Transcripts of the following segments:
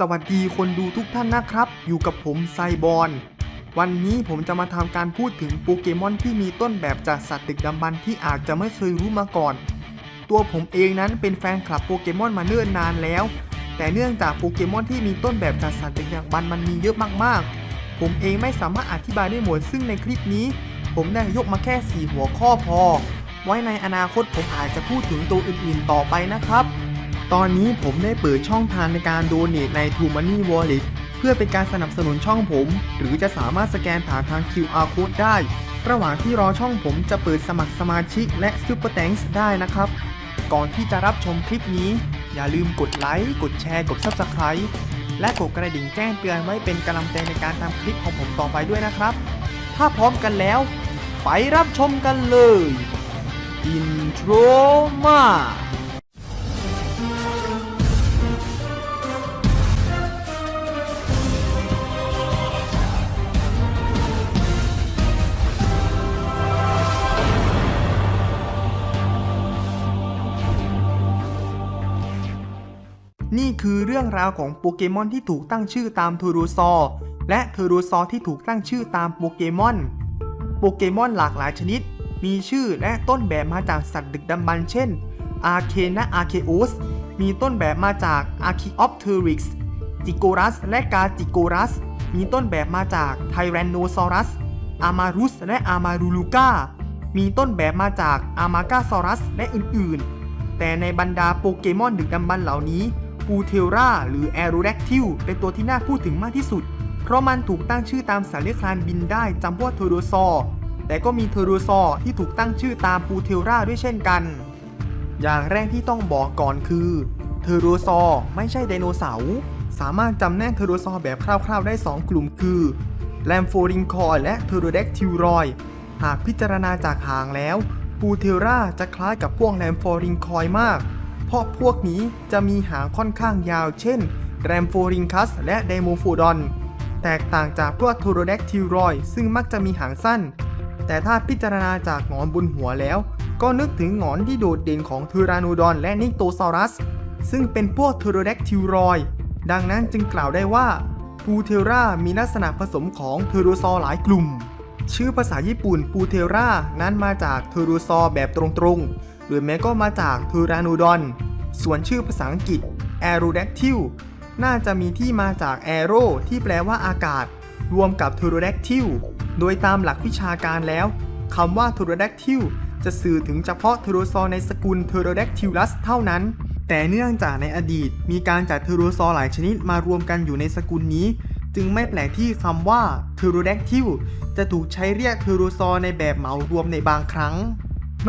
สวัสดีคนดูทุกท่านนะครับ อยู่กับผมไซบอลวันนี้ผมจะมาทำการพูดถึงโปเกมอนที่มีต้นแบบจากสัตว์ดึกดำบรรที่อาจจะไม่เคยรู้มาก่อน ตัวผมเองนั้นเป็นแฟนคลับโปเกมอนมาเนิ่นนานแล้ว แต่เนื่องจากโปเกมอนที่มีต้นแบบจากสัตว์ดึกดำบรรพ์มันมีเยอะมากๆ ผมเองไม่สามารถอธิบายได้หมดซึ่งในคลิปนี้ ผมได้ยกมาแค่ 4 หัวข้อพอ ไว้ในอนาคตผมอาจจะพูดถึงตัวอื่นๆ ต่อไปนะครับ ตอนนี้ผมได้เปิดช่องทางในการโดเน a ใน True Money Wallet เพื่อเป็นการสนับสนุนช่องผม หรือจะสามารถสแกนผ่านทาง QR Code ได้ ระหว่างที่รอช่องผมจะเปิดสมัครสมาชิกและ Super Thanks ได้นะครับ ก่อนที่จะรับชมคลิปนี้ อย่าลืมกดไลค์ กดแชร์ กด Subscribe และกดกระดิ่งแจ้งเตือนไว้เป็นกำลังใจในการทำคลิปของผมต่อไปด้วยนะครับ ถ้าพร้อมกันแล้ว ไปรับชมกันเลย อินโทรมา นี่คือเรื่องราวของโปเกมอนที่ถูกตั้งชื่อตามเทอรูซอร์และเทอรูซอร์ที่ถูกตั้งชื่อตามโปเกมอน โปเกมอนหลากหลายชนิด มีชื่อและต้นแบบมาจากสัตว์ดึกดำบรรเช่นอาร์เคนและอาร์เคอุสมีต้นแบบมาจากอาร์คิออปเทอริกส์จิโกรัสและกาจิโกรัส มีต้นแบบมาจากไทแรนโนซอรัส อามารุสและอามารูลูกามีต้นแบบมาจากอามากาซอรัสและอื่นๆ แต่ในบรรดาโปเกมอนดึกดำบรรเหล่านี้ ปูเทลราหรือแอโรแดกทิลเป็นตัวที่น่าพูดถึงมากที่สุด เพราะมันถูกตั้งชื่อตามสัตว์เลือยคลานบินได้จำพวกเทอโรซอร์แต่ก็มีเทอโรซอร์ที่ถูกตั้งชื่อตามปูเทลราด้วยเช่นกัน อย่างแรกที่ต้องบอกก่อนคือเทอโรซอร์ไม่ใช่ไดโนเสาร์ สามารถจำแนกเทอโรซอร์แบบคร่าวๆได้ 2 กลุ่มคือแลมโฟริงคอยและเทอโรเด็กทิลรอย หากพิจารณาจากหางแล้ว ปูเทลราจะคล้ายกับพวกแลมโฟริงคอยมาก ราะพวกนี้จะมีหางค่อนข้างยาว เช่น แรมโฟริงคัส และไดโมโฟดอน แตกต่างจากพวกโทโรเด็กทิรอย ซึ่งมักจะมีหางสั้น แต่ถ้าพิจารณาจากหงอนบนหัวแล้ว ก็นึกถึงหงอนที่โดดเด่นของเทอรานูดอนและนิโตซอรัส ซึ่งเป็นพวกเทโรเด็กทิรอย ดังนั้นจึงกล่าวได้ว่าปูเทลรามีลักษณะผสมของเทโรซอร์หลายกลุ่ม ชื่อภาษาญี่ปุ่นปูเทลรานั้นมาจากเทโรซอร์แบบตรงๆ หรือแม้ก็มาจากเทอรานูดอน ส่วนชื่อภาษาอังกฤษ Aerodactyl น่าจะมีที่มาจาก Aero ที่แปลว่าอากาศ รวมกับ Pterodactyl โดยตามหลักวิชาการแล้วคำว่า Pterodactyl จะสื่อถึงเฉพาะเทโรซอในสกุล Pterodactylus เท่านั้น แต่เนื่องจากในอดีตมีการจัดเทโรซอหลายชนิดมารวมกันอยู่ในสกุลนี้ จึงไม่แปลกที่คำว่า Pterodactyl จะถูกใช้เรียกเทโรซอในแบบเหมารวมในบางครั้ง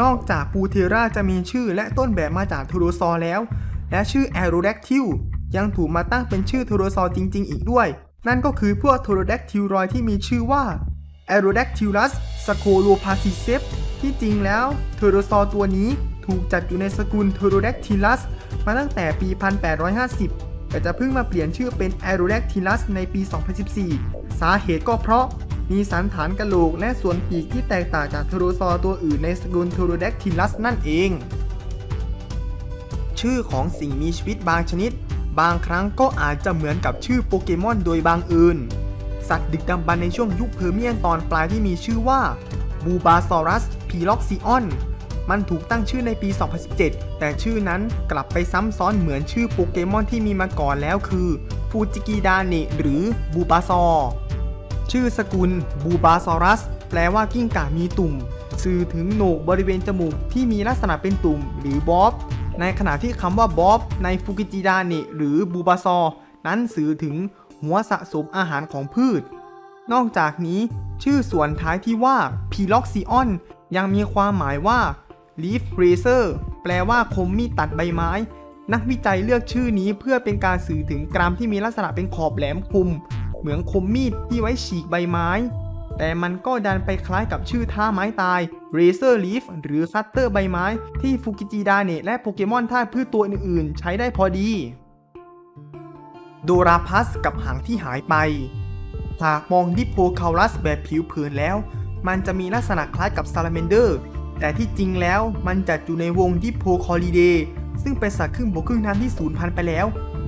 นอกจากปูเทราจะมีชื่อและต้นแบบมาจากเทโรซอร์แล้ว และชื่อ Aerodactyl ยังถูกมาตั้งเป็นชื่อเทโรซอร์จริง ๆ อีกด้วย นั่นก็คือพวกเทโรแดกทิลรอยที่มีชื่อว่า Aerodactylus scolopacicep ที่จริงแล้วเทโรซอร์ตัวนี้ถูกจัดอยู่ในสกุล Pterodactylus มาตั้งแต่ปี 1850 แต่จะเพิ่งมาเปลี่ยนชื่อเป็น Aerodactylus ในปี 2014 สาเหตุก็เพราะ มีสันฐานกระโหลกและส่วนปีกที่แตกต่างจากเทโรซอร์ตัวอื่นในสกุล Pterodactylus นั่นเอง ชื่อของสิ่งมีชีวิตบางชนิด บางครั้งก็อาจจะเหมือนกับชื่อโปเกมอนโดยบางอื่น สัตว์ดึกดำบรรในช่วงยุคเพอร์เมียนตอนปลายที่มีชื่อว่าบูบาซอรัสพีล็อกซิออนมันถูกตั้งชื่อในปี 2017 แต่ชื่อนั้นกลับไปซ้ำซ้อนเหมือนชื่อโปเกมอนที่มีมาก่อนแล้วคือ ฟูจิกิดาเนะหรือบูบาซอ ชื่อสกุลบูบาซอรัส แปลว่ากิ้งก่ามีตุ่ม สื่อถึงโหนกบริเวณจมูกที่มีลักษณะเป็นตุ่ม หรือบ๊อบ ในขณะที่คำว่าบ๊อบ ในฟูกิจิดาเนะหรือบูบาซอ นั้นสื่อถึงหัวสะสมอาหารของพืช นอกจากนี้ ชื่อส่วนท้ายที่ว่าพีล็อกซิออน ยังมีความหมายว่า leaf razor แปลว่าคมมีดตัดใบไม้ นักวิจัยเลือกชื่อนี้เพื่อเป็นการสื่อถึงกรามที่มีลักษณะเป็นขอบแหลมคม เหมือนคมมีดที่ไว้ฉีกใบไม้ แต่มันก็ดันไปคล้ายกับชื่อท่าไม้ตาย Razor Leaf หรือคัตเตอร์ใบไม้ ที่ฟูกิจิดาเนะและโปเกมอนธาพืชตัวอื่นๆ ใช้ได้พอดี โดราพัสกับหางที่หายไป หากมองดิโพคาลัสแบบผิวเผินแล้ว มันจะมีลักษณะคล้ายกับซาลาเมนเดอร์ แต่ที่จริงแล้วมันจัดอยู่ในวงดิโพคอลิเดซึ่งเป็นสัตว์ครึ่งบกครึ่งน้ำที่สูญพันธุ์ไปแล้ว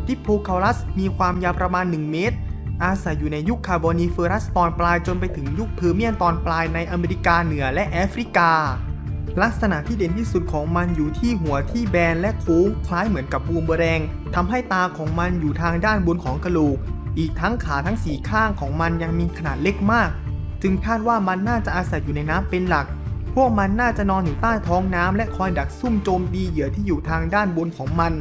ดิโพคาลัสมีความยาวประมาณ 1 เมตร อาศัยอยู่ในยุคคาร์บอนิเฟอรัสตอนปลายจนไปถึงยุคเพอร์เมียนตอนปลายในอเมริกาเหนือและแอฟริกา ลักษณะที่เด่นที่สุดของมันอยู่ที่หัวที่แบนและโค้งคล้ายเหมือนกับบูมเบแรงทำให้ตาของมันอยู่ทางด้านบนของกระโหลก อีกทั้งขาทั้งสีข้างของมันยังมีขนาดเล็กมาก จึงคาดว่ามันน่าจะอาศัยอยู่ในน้ำเป็นหลัก พวกมันน่าจะนอนอยู่ใต้ท้องน้ำและคอยดักซุ่มโจมตีเหยื่อที่อยู่ทางด้านบนของมัน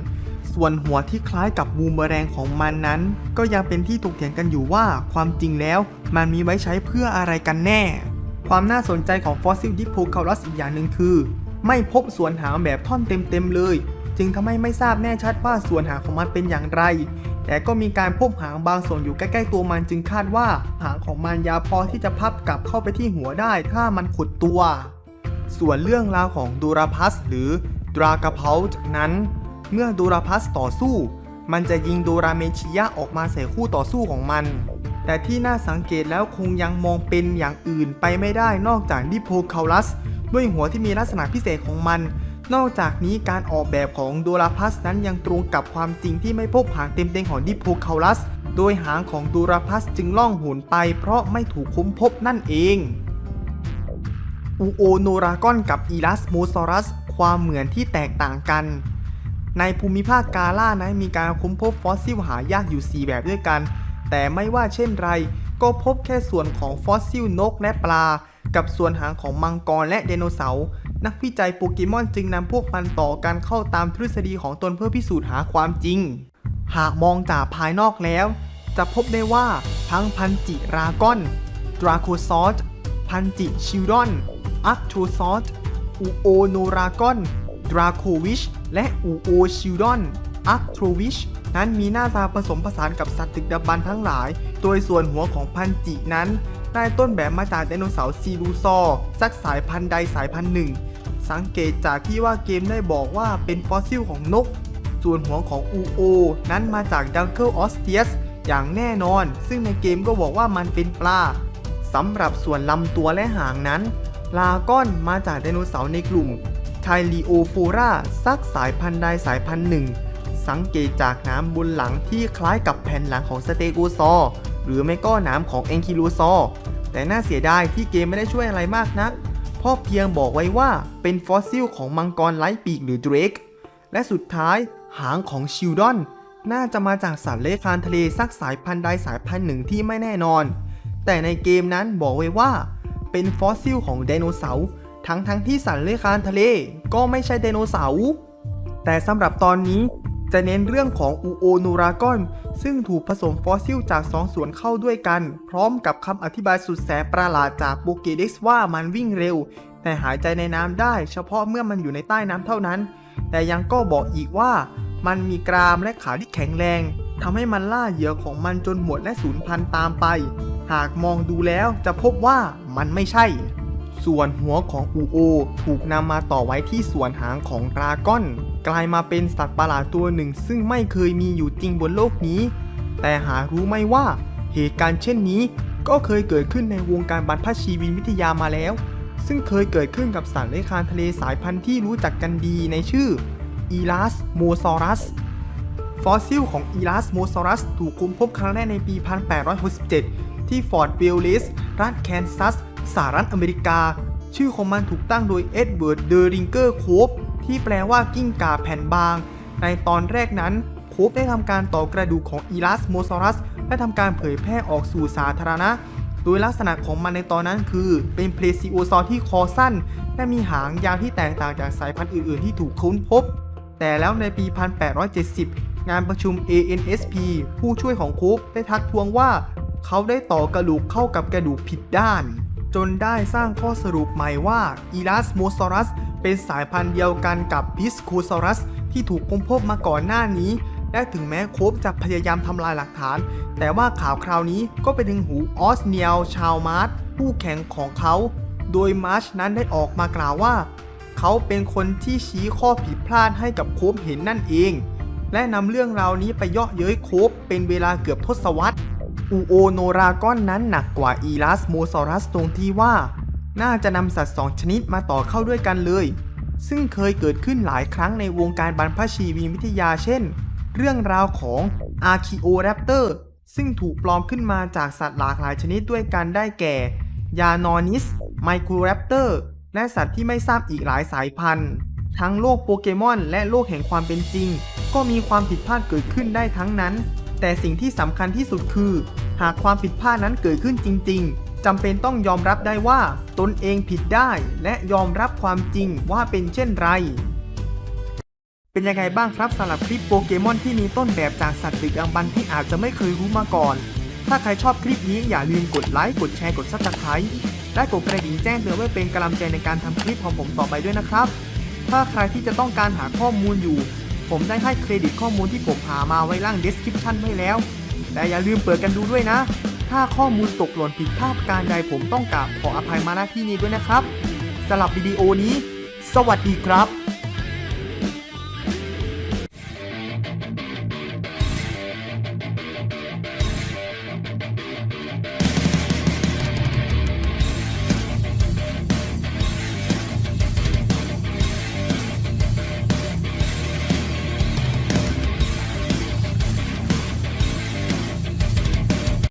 ส่วนหัวที่คล้ายกับบูมเมอแรงของมันนั้น ก็ยังเป็นที่ถกเถียงกันอยู่ว่าความจริงแล้วมันมีไว้ใช้เพื่ออะไรกันแน่ ความน่าสนใจของฟอสซิลดิโพคาลัสอีกอย่างหนึ่งคือ ไม่พบส่วนหางแบบท่อนเต็มๆเลย จึงทำให้ไม่ทราบแน่ชัดว่าส่วนหางของมันเป็นอย่างไร แต่ก็มีการพบหางบางส่วนอยู่ใกล้ ๆ ตัวมันจึงคาดว่าหางของมันยาวพอที่จะพับกลับเข้าไปที่หัวได้ถ้ามันขุดตัว ส่วนเรื่องราวของดูราพัสหรือดรากาเพาต์นั้น เมื่อดูราพัสต่อสู้ มันจะยิงโดราเมชิยะออกมาใส่คู่ต่อสู้ของมัน แต่ที่น่าสังเกตแล้วคงยังมองเป็นอย่างอื่นไปไม่ได้นอกจากดิโพคาลัส ด้วยหัวที่มีลักษณะพิเศษของมัน นอกจากนี้การออกแบบของโดราพัสนั้นยังตรงกับความจริงที่ไม่พบหางเต็มๆของดิโพคาลัส โดยหางของโดราพัสจึงล่องหุนไป เพราะไม่ถูกค้นพบนั่นเองอูโอโนรากอนกับอีลัสโมซอรัส ความเหมือนที่แตกต่างกัน ในภูมิภาคกาล่านั้นมีการค้นพบฟอสซิลหายากอยู่ 4 แบบด้วยกัน แต่ไม่ว่าเช่นไร ก็พบแค่ส่วนของฟอสซิลนกและปลา กับส่วนหางของมังกรและไดโนเสาร์นักวิจัยโปเกมอนจึงนำพวกมันต่อกันเข้าตามทฤษฎีของตนเพื่อพิสูจน์หาความจริง หากมองจากภายนอกแล้ว จะพบได้ว่าทั้งพันจิรากอนดราโคซอสพันจิชิลดอนอัคโทซอสอูโอโนรากอน ดราโควิช และอูโอชิลดอนอัคโทวิช นั้นมีหน้าตาผสมผสานกับสัตว์ดึกดำบรรพ์ทั้งหลาย โดยส่วนหัวของพันจินั้น ได้ต้นแบบมาจากไดโนเสาร์ซีรูซอร์สักสายพันธุ์ใดสายพันธุ์หนึ่ง สังเกตจากที่ว่าเกมได้บอกว่าเป็นฟอสซิลของนก ส่วนหัวของอูโอนั้นมาจากดังเกิลออสเทียสอย่างแน่นอน ซึ่งในเกมก็บอกว่ามันเป็นปลาสำหรับส่วนลำตัวและหางนั้นลาก้อนมาจากไดโนเสาร์ในกลุ่ม ไทลีโอโฟราสักสายพันธุ์ใดสายพันธุ์หนึ่ง สังเกตจากน้ำบนหลังที่คล้ายกับแผ่นหลังของสเตโกซอร์หรือไม่ก็น้ำของเอนคิโลซอร์แต่น่าเสียดายที่เกมไม่ได้ช่วยอะไรมากนักเพราะเพียงบอกไว้ว่าเป็นฟอสซิลของมังกรไร้ปีกหรือเดรกและสุดท้ายหางของชิลดอนน่าจะมาจากสัตว์เลื้อยคลานทะเลสักสายพันธุ์ใดสายพันธุ์หนึ่งที่ไม่แน่นอน แต่ในเกมนั้นบอกไว้ว่า เป็นฟอสซิลของไดโนเสาร์ ทั้งทั้งๆที่สัตว์เลื้อยคลานทะเลก็ไม่ใช่ไดโนเสาร์ แต่สำหรับตอนนี้จะเน้นเรื่องของอูโอนูรากอน ซึ่งถูกผสมฟอสซิลจากสองส่วนเข้าด้วยกัน พร้อมกับคำอธิบายสุดแสนประหลาดจากโปเกเด็กซ์ว่ามันวิ่งเร็ว แต่หายใจในน้ำได้ เฉพาะเมื่อมันอยู่ในใต้น้ำเท่านั้น แต่ยังก็บอกอีกว่า มันมีกรามและขาที่แข็งแรงทำให้มันล่าเหยื่อของมันจนหมดและสูญพันธุ์ตามไป หากมองดูแล้วจะพบว่ามันไม่ใช่ ส่วนหัวของอูโอ ถูกนำมาต่อไว้ที่ส่วนหางของดราก้อน กลายมาเป็นสัตว์ประหลาดตัวหนึ่ง ซึ่งไม่เคยมีอยู่จริงบนโลกนี้ แต่หารู้ไหมว่า เหตุการณ์เช่นนี้ ก็เคยเกิดขึ้นในวงการบรรพชีวินวิทยามาแล้ว ซึ่งเคยเกิดขึ้นกับสัตว์เลื้อยคลานทะเลสายพันธุ์ที่รู้จักกันดีในชื่ออีลัสโมซอรัสฟอสซิลของอีลัสโมซอรัสถูกค้นพบครั้งแรกในปี 1867 ที่ฟอร์ดวิลลิสรัฐแคนซัส สหรัฐอเมริกา ชื่อของมันถูกตั้งโดยเอ็ดเวิร์ดเดอริงเกอร์โคฟที่แปลว่ากิ้งก่าแผ่นบาง ในตอนแรกนั้นโคฟได้ทำการต่อกระดูกของอีลัสโมซอรัส และทำการเผยแพร่ออกสู่สาธารณะ โดยลักษณะของมันในตอนนั้นคือ เป็นเพลซิโอซอร์ที่คอสั้น และมีหางยาวที่แตกต่างจากสายพันธุ์อื่น ๆ ที่ถูกค้นพบ แต่แล้วในปี 1870 งานประชุม ANSP ผู้ช่วยของโคุกได้ทักท้วงว่า เขาได้ต่อกระดูกเข้ากับกระดูกผิดด้าน จนได้สร้างข้อสรุปใหม่ว่า e l a s m o s a u r u s เป็นสายพันธุ์เดียวกันกับ p i s c o s a u r u s ที่ถูกค้นพบมาก่อนหน้านี้ และถึงแม้โคบจะพยายามทำลายหลักฐาน แต่ว่าข่าวคราวนี้ก็ไปถึงหูออสเนียลชาวมาร์สผู้แข่งของเขา โดยมาร์ชนั้นได้ออกมากล่าวว่า เขาเป็นคนที่ชี้ข้อผิดพลาดให้กับโคบเห็นนั่นเอง และนำเรื่องราวนี้ไปเยาะเย้ยโคบเป็นเวลาเกือบทศวรรษ อูโอโนรากอนนั้นหนักกว่าอีลัสโมซอรัสตรงที่ว่า น่าจะนำสัตว์สองชนิดมาต่อเข้าด้วยกันเลย ซึ่งเคยเกิดขึ้นหลายครั้งในวงการบรรพชีวินวิทยาเช่น เรื่องราวของ Archaeoraptor ซึ่งถูกปลอมขึ้นมาจากสัตว์หลากหลายชนิดด้วยกันได้แก่ ยานอนิส ไมโครแรปเตอร์ และสัตว์ที่ไม่ทราบอีกหลายสายพันธุ์ ทั้งโลกโปเกมอน และโลกแห่งความเป็นจริง ก็มีความผิดพลาดเกิดขึ้นได้ทั้งนั้น แต่สิ่งที่สำคัญที่สุดคือ หากความผิดพลาดนั้นเกิดขึ้นจริง ๆจำเป็นต้องยอมรับได้ว่า ตนเองผิดได้และยอมรับความจริงว่าเป็นเช่นไร เป็นยังไงบ้างครับสำหรับคลิปโปเกมอนที่มีต้นแบบจากสัตว์ดึกดำบรรพ์ที่อาจจะไม่เคยรู้มาก่อน ถ้าใครชอบคลิปนี้อย่าลืมกดไลค์กดแชร์กดซับสไครต์และกดกระดิ่งแจ้งเตือนไว้เป็นกำลังใจในการทำคลิปของผมต่อไปด้วยนะครับ ถ้าใครที่จะต้องการหาข้อมูลอยู่ ผมได้ให้เครดิตข้อมูลที่ผมหามาไว้ล่าง description ไว้แล้ว แต่อย่าลืมเปิดกันดูด้วยนะ ถ้าข้อมูลตกหล่นผิดพลาดการใดผมต้องกราบขออภัยมาณที่นี้ด้วยนะครับสำหรับวิดีโอนี้ สวัสดีครับ